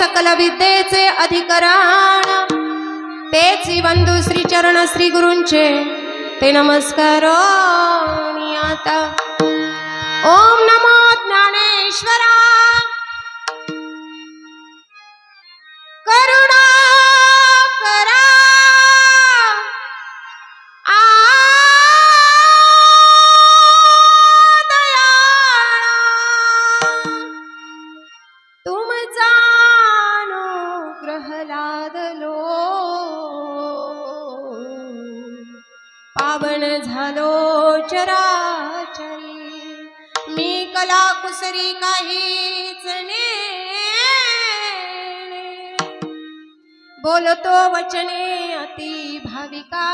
सकल विद्येचे अधिकरण. तेच बंधू श्री चरण श्री गुरूंचे. ते नमस्कार आता. ओम नमो ज्ञानेश्वरा. करुणा करा. चराचरी. मी कला कुसरी काहीच नेणे. बोलतो वचने अति भाविका.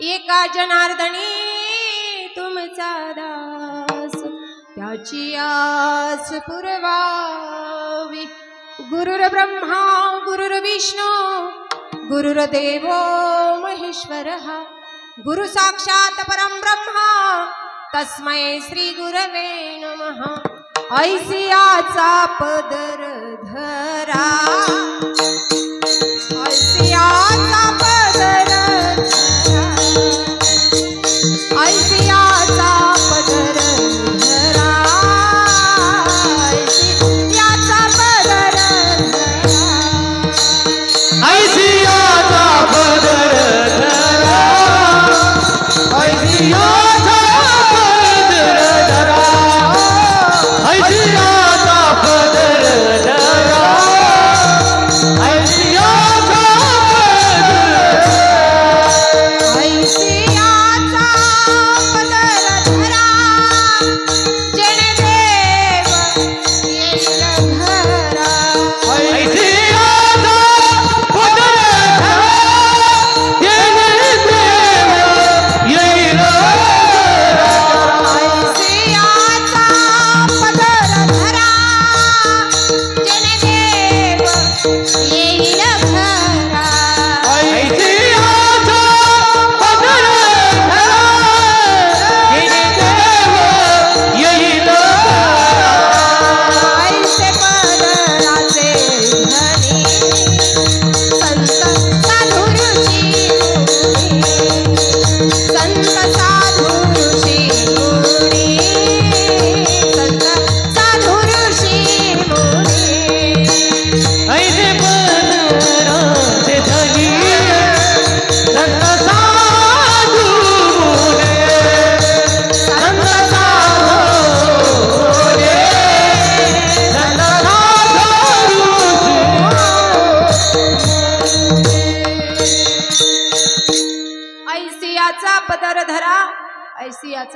एका जनार्दनी तुमचा दास. त्याची आस पुरवावी. गुरुर ब्रह्मा गुरुर विष्णू गुरुर्देवो महेश्वर गुरु साक्षात परम ब्रह्मा तस्मै श्री गुरवे नमः। ऐसियाचा पदर धरा।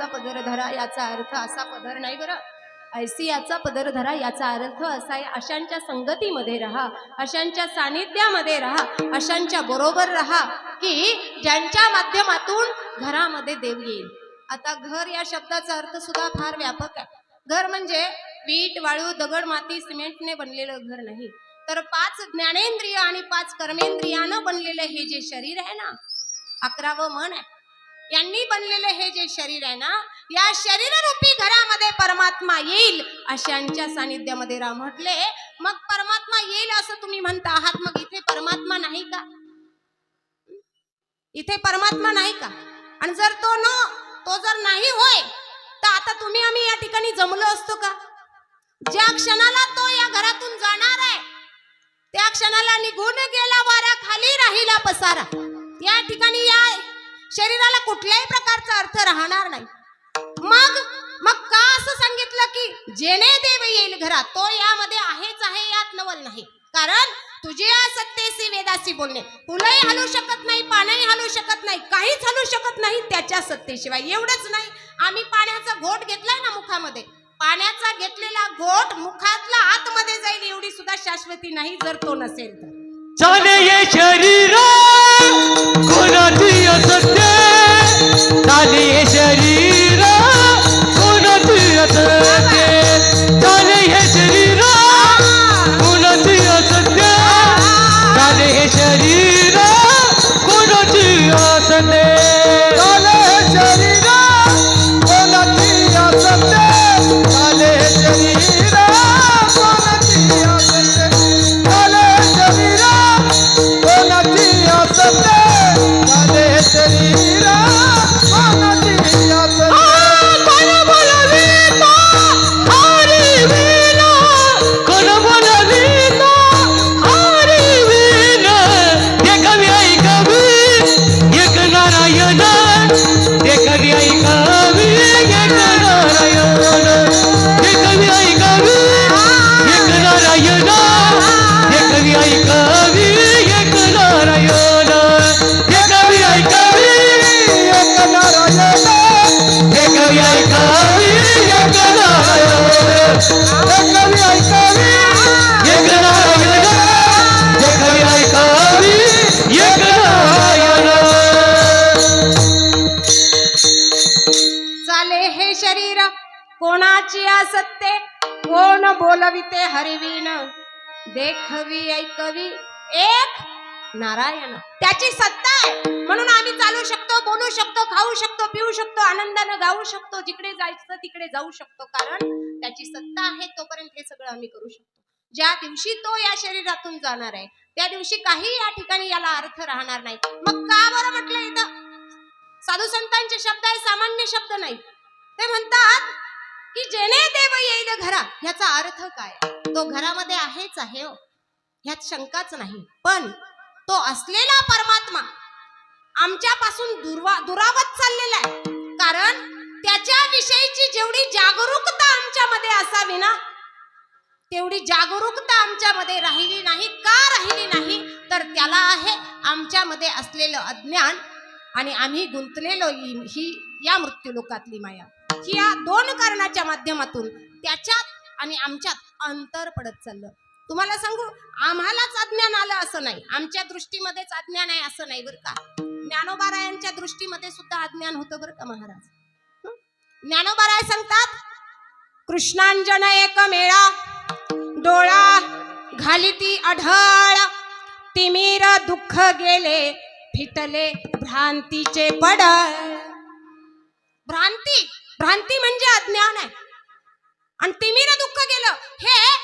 ऐसियाचा पदर धरा याचा अर्थ असा पदर नाही बरं. ऐसियाचा पदर धरा याचा अर्थ असा आहे अशांच्या संगतीमध्ये राहा अशांच्या सानिध्यामध्ये राहा अशांच्या बरोबर राहा की ज्यांच्या माध्यमातून घरामध्ये देव येईल. आता घर या शब्दाचा अर्थ सुद्धा फार व्यापक आहे. घर म्हणजे वीट वाळू दगड माती सिमेंटने बनलेलं घर नाही. तर पाच ज्ञानेंद्रिय आणि पाच कर्मेंद्रियानं बनलेलं हे जे शरीर आहे ना अकरावं मन आहे. यांनी बनलेलं हे जे शरीर आहे ना या शरीररूपी घरामध्ये परमात्मा येईल अशांच्या सानिध्यामध्ये राम म्हटले मग परमात्मा येईल असं तुम्ही म्हणता आहात मग इथे परमात्मा नाही का? इथे परमात्मा नाही का? आणि जर तो न तो जर नाही होय तर आता तुम्ही आम्ही या ठिकाणी जमलो असतो का? ज्या क्षणाला तो या घरातून जाणार आहे त्या क्षणाला निघून गेला वारा खाली राहिला पसारा. या ठिकाणी या शरीराला कुठल्याही प्रकारचा अर्थ राहणार नाही. मग मग का असं सांगितलं की जेणे देव येईल घरात तो यामध्ये आहेच आहे यात नवल नाही. कारण तुझे या सत्तेसी वेदासी बोलणे. फुलंही हलू शकत नाही पानही हलू शकत नाही काहीच हलू शकत नाही त्याच्या सत्तेशिवाय. एवढंच नाही. आम्ही पाण्याचा घोट घेतलाय ना मुखामध्ये. पाण्याचा घेतलेला घोट मुखातला आतमध्ये जाईल एवढी सुद्धा शाश्वती नाही जर तो नसेल तर. शरीर কালী कविते हरिवीन देखवी ऐकवी एक नारायण. त्याची सत्ता आहे. म्हणून आम्ही चालू शकतो बोलू शकतो खाऊ शकतो पिऊ शकतो आनंदानं गाऊ शकतो जिकडे जायचं तिकडे जाऊ शकतो. कारण त्याची सत्ता आहे तोपर्यंत हे सगळं आम्ही करू शकतो. ज्या दिवशी तो या शरीरातून जाणार आहे त्या दिवशी काही या ठिकाणी याला अर्थ राहणार नाही. मग का बरं म्हटलं इथं? साधू संतांचे शब्द आहे सामान्य शब्द नाही. ते म्हणतात की जेणे देव येईल घरा ह्याचा अर्थ काय? तो घरामध्ये आहेच आहे हो. ह्यात शंकाच नाही. पण तो असलेला परमात्मा आमच्यापासून दुर्वा दुरावत चाललेला आहे. कारण त्याच्या विषयीची जेवढी जागरूकता आमच्यामध्ये असावी ना तेवढी जागरूकता आमच्यामध्ये राहिली नाही का राहिली नाही तर त्याला आहे आमच्यामध्ये असलेलं अज्ञान आणि आम्ही गुंतलेलो ही या मृत्यूलोकातली माया. या दोन कारणाच्या माध्यमातून त्याच्यात आणि आमच्यात अंतर पडत चाललं. तुम्हाला सांगू आम्हालाच अज्ञान आलं असं नाही. आमच्या दृष्टीमध्येच अज्ञान आहे असं नाही बरं का. ज्ञानोबारायांच्या दृष्टीमध्ये सुद्धा अज्ञान होतं बरं का महाराज? ज्ञानोबाराय सांगतात कृष्णांजन एक मेळा डोळा घालिती अढळ तिमीर दुःख गेले फिटले भ्रांतीचे पडळ. भ्रांती? भ्रांती म्हणजे अज्ञान आहे. आणि तिमीर दुःख गेलं हे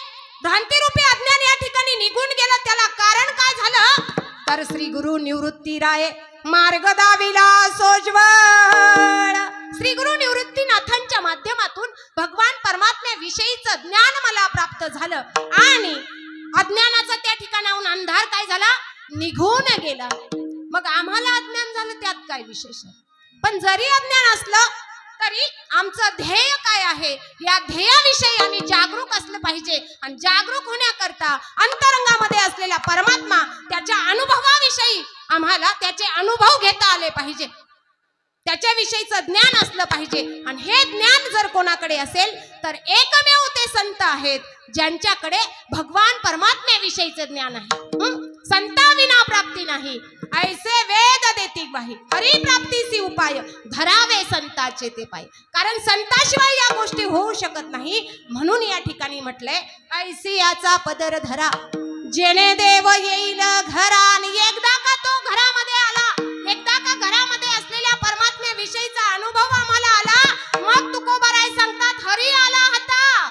भ्रांतीरूपी अज्ञान या ठिकाणी निघून गेलं त्याला कारण काय झालं? तर श्री गुरु निवृत्ती राय मार्ग दाविला सोजवळ. श्री गुरु निवृत्तीनाथांच्या माध्यमातून भगवान परमात्म्याविषयीचं ज्ञान मला प्राप्त झालं. आणि अज्ञानाचा त्या ठिकाणाहून अंधार काय झाला? निघून गेला. मग आम्हाला अज्ञान झालं त्यात काय विशेष आहे? पण जरी अज्ञान असलं तरी आमचं ध्येय काय आहे? या ध्येयाविषयी आम्ही जागरूक असलं पाहिजे. आणि जागरूक होण्याकरता अंतरंगामध्ये असलेला परमात्मा त्याच्या अनुभवाविषयी आम्हाला त्याचे अनुभव घेता आले पाहिजे. त्याच्याविषयीचं ज्ञान असलं पाहिजे. आणि हे ज्ञान जर कोणाकडे असेल तर एकमेव ते संत आहेत ज्यांच्याकडे भगवान परमात्म्याविषयीचं ज्ञान आहे. संता विना प्राप्ती नाही. ऐसे वेद देती बाही हरी प्राप्तीसी उपाय. धरावे संताचे ते पाय. कारण संताशिवाय या गोष्टी होऊ शकत नाही. म्हणून या ठिकाणी म्हटलंय ऐसी याचा पदर धरा. जेणे देव येईल घरा आणि एकदा का तो घरामध्ये आला एकदा का घरामध्ये असलेल्या परमात्म्याविषयीचा अनुभव आम्हाला आला मग तुकोबाराय सांगतात हरी आला होता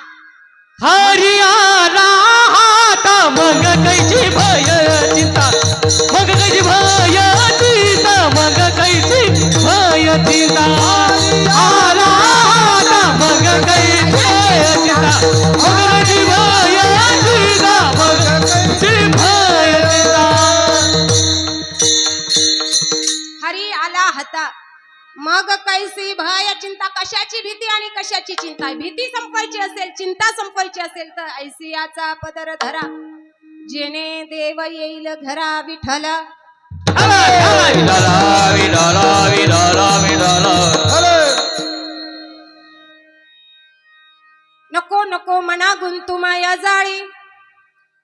हरी आला मग कैची भयचिता मग कैची भयचिता मग कैची भयचिता मग कैसी भय चिंता कशाची भीती आणि कशाची चिंता? भीती संपवायची असेल चिंता संपवायची असेल तर ऐसियाचा पदर धरा. जेणे देव येईल घरा विठल नको नको मना गुंतुमाया जाळी.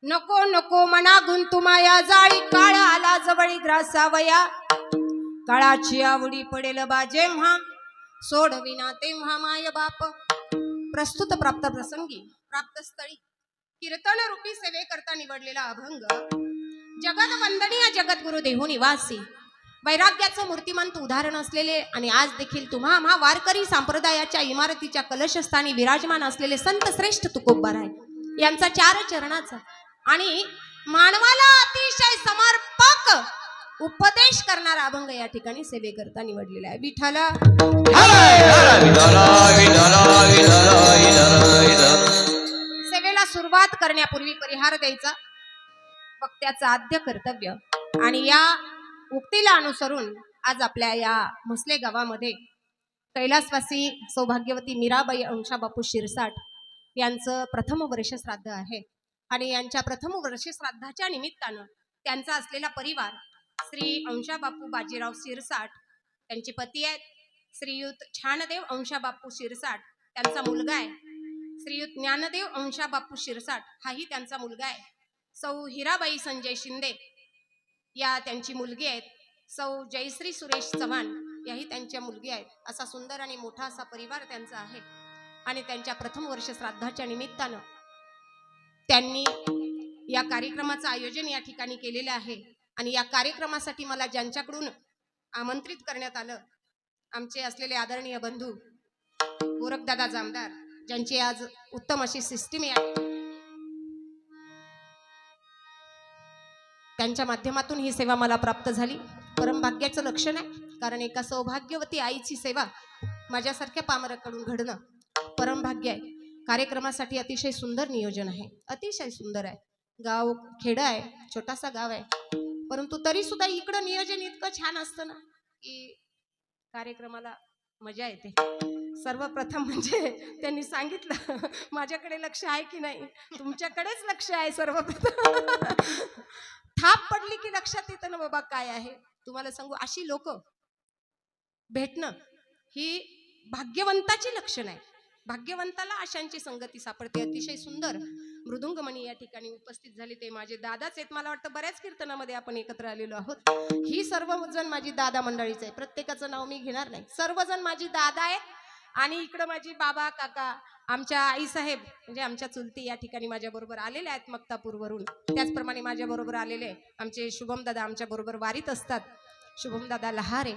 नको नको मना गुंतुमाया जाळी. काळ आला जवळी ग्रासावया. काळाची आवडी पडेल बा जेव्हा. सोडविना तेव्हा माय बाप. प्रस्तुत प्राप्त प्रसंगी प्राप्त स्थळी. कीर्तन रूपी सेवे करता निवडलेला अभंग. जगत वंदनीय जगद्गुरु देहू निवासी. वैराग्याचं मूर्तिमंत उदाहरण असलेले आणि आज देखील तुम्हा महा वारकरी संप्रदायाच्या इमारतीच्या कलशस्थानी विराजमान असलेले संत श्रेष्ठ तुकोबार आहे यांचा चार चरणाचा आणि मानवाला अतिशय समर्पक उपदेश करणारा अभंग या ठिकाणी सेवेकरता निवडलेला आहे. विठ्ठल. सेवेला सुरुवात करण्यापूर्वी परिहार द्यायचा. वक्त्याचं आद्य कर्तव्य. आणि या उक्तीला अनुसरून आज आपल्या या म्हसले गावामध्ये कैलासवासी सौभाग्यवती मीराबाई अंशाबापू शिरसाट यांचं प्रथम वर्ष श्राद्ध आहे. आणि यांच्या प्रथम वर्ष श्राद्धाच्या निमित्तानं त्यांचा असलेला परिवार श्री अंशाबापू बाजीराव शिरसाट त्यांचे पती आहेत. श्रीयुत छानदेव अंशाबापू शिरसाट त्यांचा मुलगा आहे. श्रीयुत ज्ञानदेव अंशाबापू शिरसाट हाही त्यांचा मुलगा आहे. सौ हिराबाई संजय शिंदे या त्यांची मुलगी आहेत. सौ जयश्री सुरेश चव्हाण याही त्यांच्या मुलगी आहेत. असा सुंदर आणि मोठा असा परिवार त्यांचा आहे. आणि त्यांच्या प्रथम वर्ष श्राद्धाच्या निमित्तानं त्यांनी या कार्यक्रमाचं आयोजन या ठिकाणी केलेलं आहे. आणि या कार्यक्रमासाठी मला ज्यांच्याकडून आमंत्रित करण्यात आलं आमचे असलेले आदरणीय बंधू गोरखदादा जामदार ज्यांची आज उत्तम अशी सिस्टीम आहे. त्यांच्या माध्यमातून ही सेवा मला प्राप्त झाली. परमभाग्याचं लक्षण आहे कारण एका सौभाग्यवती आईची सेवा माझ्यासारख्या पामराकडून घडणं परमभाग्य आहे. कार्यक्रमासाठी अतिशय सुंदर नियोजन आहे. अतिशय सुंदर आहे. गाव खेडं आहे छोटासा गाव आहे. परंतु तरी सुद्धा इकडं नियोजन इतकं छान असतं ना की कार्यक्रमाला मजा येते. सर्वप्रथम म्हणजे त्यांनी सांगितलं माझ्याकडे लक्ष आहे की नाही? तुमच्याकडेच लक्ष आहे सर्वप्रथम. थाप पडली की लक्षात येतं ना बाबा काय आहे? तुम्हाला सांगू अशी लोक भेटणं ही भाग्यवंताची लक्षण आहे भाग्यवंताला आशांची संगती सापडते. अतिशय सुंदर मृदुंगमणी या ठिकाणी उपस्थित झाले ते माझे दादाच आहेत. मला वाटतं बऱ्याच कीर्तनामध्ये आपण एकत्र आलेलो आहोत. ही सर्वजण माझी दादा मंडळीच आहे प्रत्येकाचं नाव मी घेणार नाही. सर्वजण माझी दादा आहेत. आणि इकडं माझी बाबा काका आमच्या आईसाहेब म्हणजे आमच्या चुलती या ठिकाणी माझ्या बरोबर आलेल्या आहेत मक्तापूरवरून. त्याचप्रमाणे माझ्या बरोबर आलेले आमचे शुभम दादा आमच्या बरोबर वारीत असतात. शुभम दादा लहारे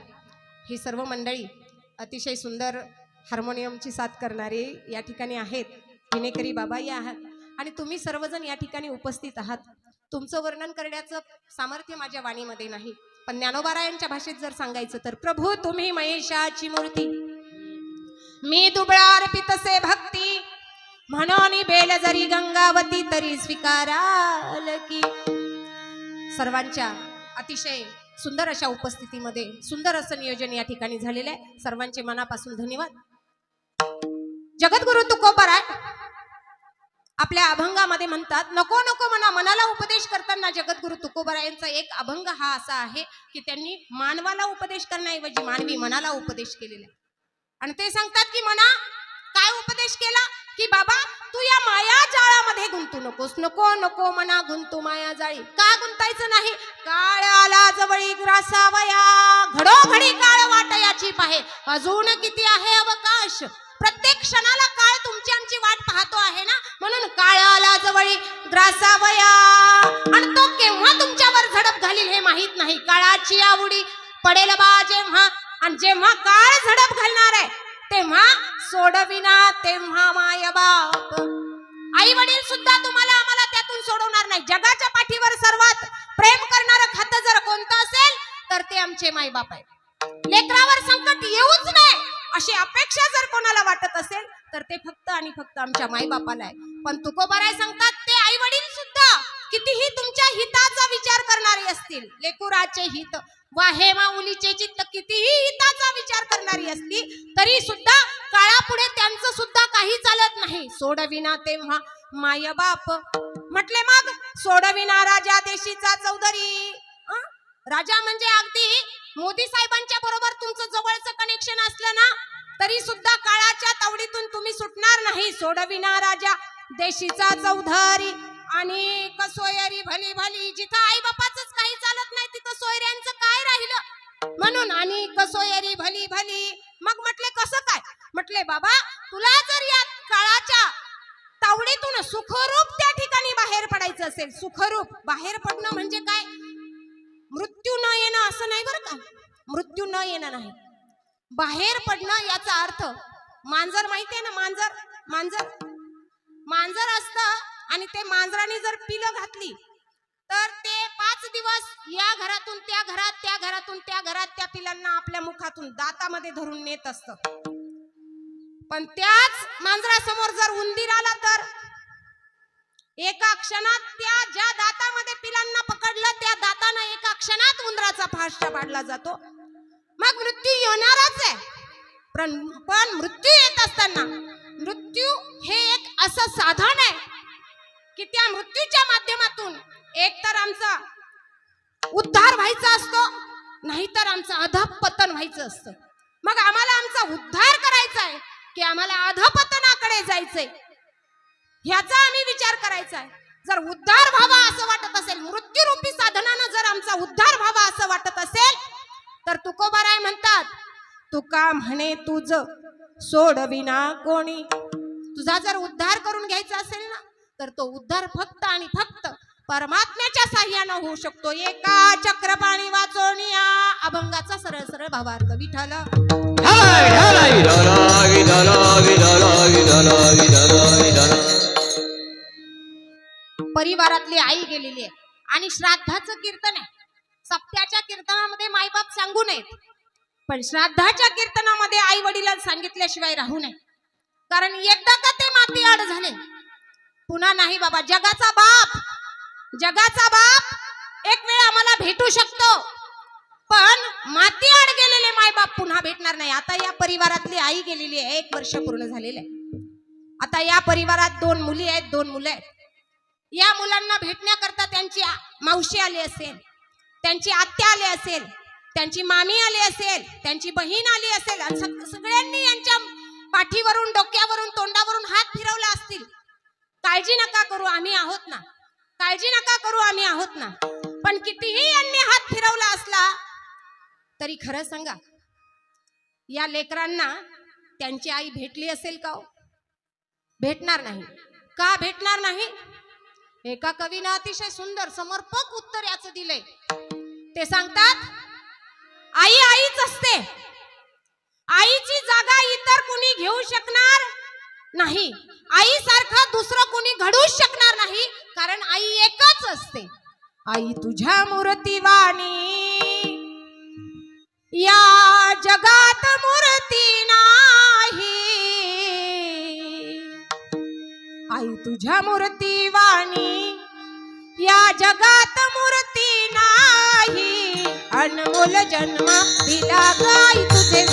ही सर्व मंडळी अतिशय सुंदर हार्मोनियमची साथ करणारे या ठिकाणी आहेत. विनेकरी बाबा आहात. आणि तुम्ही सर्वजण या ठिकाणी उपस्थित आहात. तुमचं वर्णन करण्याचं सामर्थ्य माझ्या वाणीमध्ये नाही. पण ज्ञानोबारायांच्या भाषेत जर सांगायचं तर प्रभू तुम्ही महेशाची मूर्ती. मी दुबळा अर्पितसे भक्ती. म्हणून बेल जरी गंगावती तरी स्वीकाराल की. सर्वांच्या अतिशय सुंदर अशा उपस्थितीमध्ये सुंदर असं नियोजन या ठिकाणी झालेलं आहे. सर्वांचे मनापासून धन्यवाद. जगद्गुरु तुकोबाराय आपल्या अभंगामध्ये म्हणतात नको नको म्हणा मनाला उपदेश करताना जगद्गुरु तुकोबरायांचा एक अभंग हा असा आहे की त्यांनी मानवाला उपदेश करण्याऐवजी मानवी मनाला उपदेश केलेला आहे. आणि ते सांगतात की मना काय उपदेश केला? की बाबा तू या माया जाळामध्ये गुंतू नकोस. नको नको मना गुंतू माया जाळी. का गुंतायचं नाही? काळाला जवळी ग्रासावया घडोघडी काळ वाटयाची पाहे अजून किती आहे अवकाश? प्रत्येक क्षणाला म्हणून काळाला जवळी ग्रासावया आणि तो केव्हा तुमच्यावर झडप घालील हे माहीत नाही. काळाची आवडी पडेल बा जेव्हा आणि जेव्हा काळ झडप घालणार आहे तेव्हा सोडविना तेव्हा माय बाप. आई वडील सुद्धा तुम्हाला आम्हाला त्यातून सोडवणार नाही. जगाच्या पाठीवर सर्वात प्रेम करणारं खातं जर कोणतं असेल तर ते आमचे माय बाप आहे. लेकरावर संकट येऊच नाही अशी अपेक्षा जर कोणाला वाटत असेल तर ते फक्त आणि फक्त आमच्या माईबापाला आहे. पण तुकोबाराय सांगतात ते आई वडील सुद्धा कितीही तुमच्या हिताचा विचार करणारे असतील लेकुराचे हित वा हे माऊलीचे चित्त कितीही हिताचा विचार करणारी असली तरी सुद्धा काळापुढे त्यांचं सुद्धा काही चालत नाही. सोडविना तेव्हा माय बाप. म्हटले मग सोडविना राजा देशीचा चौधरी. राजा म्हणजे अगदी मोदी साहेबांच्या बरोबर तुमचं जवळचं कनेक्शन असलं ना तरी सुद्धा काळाच्या तावडीतून तुम्ही सुटणार नाही. सोडविना राजा. देशीचा चौधारी आणि कसोयरी भली भली जिथं आई बापाच काही चालत नाही तिथं सोयऱ्यांचं काय राहिलं? म्हणून आणि कसोयरी भली भली मग म्हटले कसं काय? म्हटले बाबा तुला जर या काळाच्या तावडीतून सुखरूप त्या ठिकाणी बाहेर पडायचं असेल सुखरूप. बाहेर पडणं म्हणजे काय? मृत्यू न येणं असं नाही बरं का? मृत्यू न येणं नाही. बाहेर पडणं याचा अर्थ मांजर माहितीये ना मांजर? मांजर? मांजर असतं आणि ते मांजराने जर पिलं घातली तर ते पाच दिवस या घरातून त्या घरात त्या घरातून त्या घरात त्या पिलांना आपल्या मुखातून दातामध्ये धरून नेत असत. पण त्याच मांजरासमोर जर उंदीर आला तर एका क्षणात त्या ज्या दातामध्ये पिलांना पकडलं त्या दातानं एका क्षणात उंदराचा फाशा पाडला जातो. मग मृत्यू येणारच आहे. पण पण मृत्यू येत असताना मृत्यू हे एक असं साधन आहे की त्या मृत्यूच्या माध्यमातून एक तर आमचा उद्धार व्हायचा असतो नाहीतर आमचं अधपतन व्हायचं असतं. मग आम्हाला आमचा उद्धार करायचा आहे की आम्हाला अधपतनाकडे जायचंय? ह्याचा आम्ही विचार करायचा आहे. जर उद्धार व्हावा असं वाटत असेल मृत्यूरूपी साधनानं जर आमचा उद्धार व्हावा असं वाटत असेल तर तुकोबाराय म्हणतात तुका म्हणे तुझ. सोडविना कोणी. तुझा जर उद्धार करून घ्यायचा असेल ना तर तो उद्धार फक्त आणि फक्त परमात्म्याच्या साह्यानं होऊ शकतो. एका चक्रपाणी वाचवणिया अभंगाचा सरळ सरळ भावार्थ विठ्ठल. परिवारातली आई गेलेली आहे. आणि श्राद्धाचं कीर्तन आहे. सप्त्याच्या कीर्तनामध्ये मायबाप सांगू नयेत. पण श्राद्धाच्या कीर्तनामध्ये आई वडिलांना सांगितल्याशिवाय राहू नये. कारण एकदा का ते माती आड झाले? पुन्हा नाही बाबा जगाचा बाप जगाचा बाप एक वेळ आम्हाला भेटू शकतो. पण माती आड गेलेले मायबाप पुन्हा भेटणार नाही. आता या परिवारातली आई गेलेली आहे एक वर्ष पूर्ण झालेलं आहे. आता या परिवारात दोन मुली आहेत दोन मुलं आहेत. या मुलांना भेटण्याकरता त्यांची मावशी आली असेल त्यांची आत्या आली असेल त्यांची मामी आली असेल त्यांची बहीण आली असेल आणि सग- सगळ्यांनी यांच्या पाठीवरून डोक्यावरून तोंडावरून हात फिरवला असतील. काळजी नका करू आम्ही आहोत ना. काळजी नका करू आम्ही आहोत ना. पण कितीही यांनी हात फिरवला असला तरी खरं सांगा या लेकरांना त्यांची आई भेटली असेल का हो? भेटणार नाही. का भेटणार नाही? एका कवीनं अतिशय सुंदर समर्पक उत्तर याचं दिलंय. ते सांगतात आई आईच असते. आईची जागा इतर कुणी घेऊ शकणार नाही. आई सारखं दुसरं कुणी घडूच शकणार नाही कारण आई एकच असते. आई तुझ्या मूर्तीवाणी या जगात मूर्ती नाही. आई तुझ्या मूर्ती वाणी. या जगात मूर्ती अनमोल जन्मा दिला गाई तुझे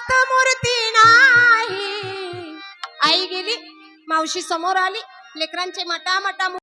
जगात मूर्ती नाही. आई गेली मावशी समोर आली लेकरांचे मटा मटा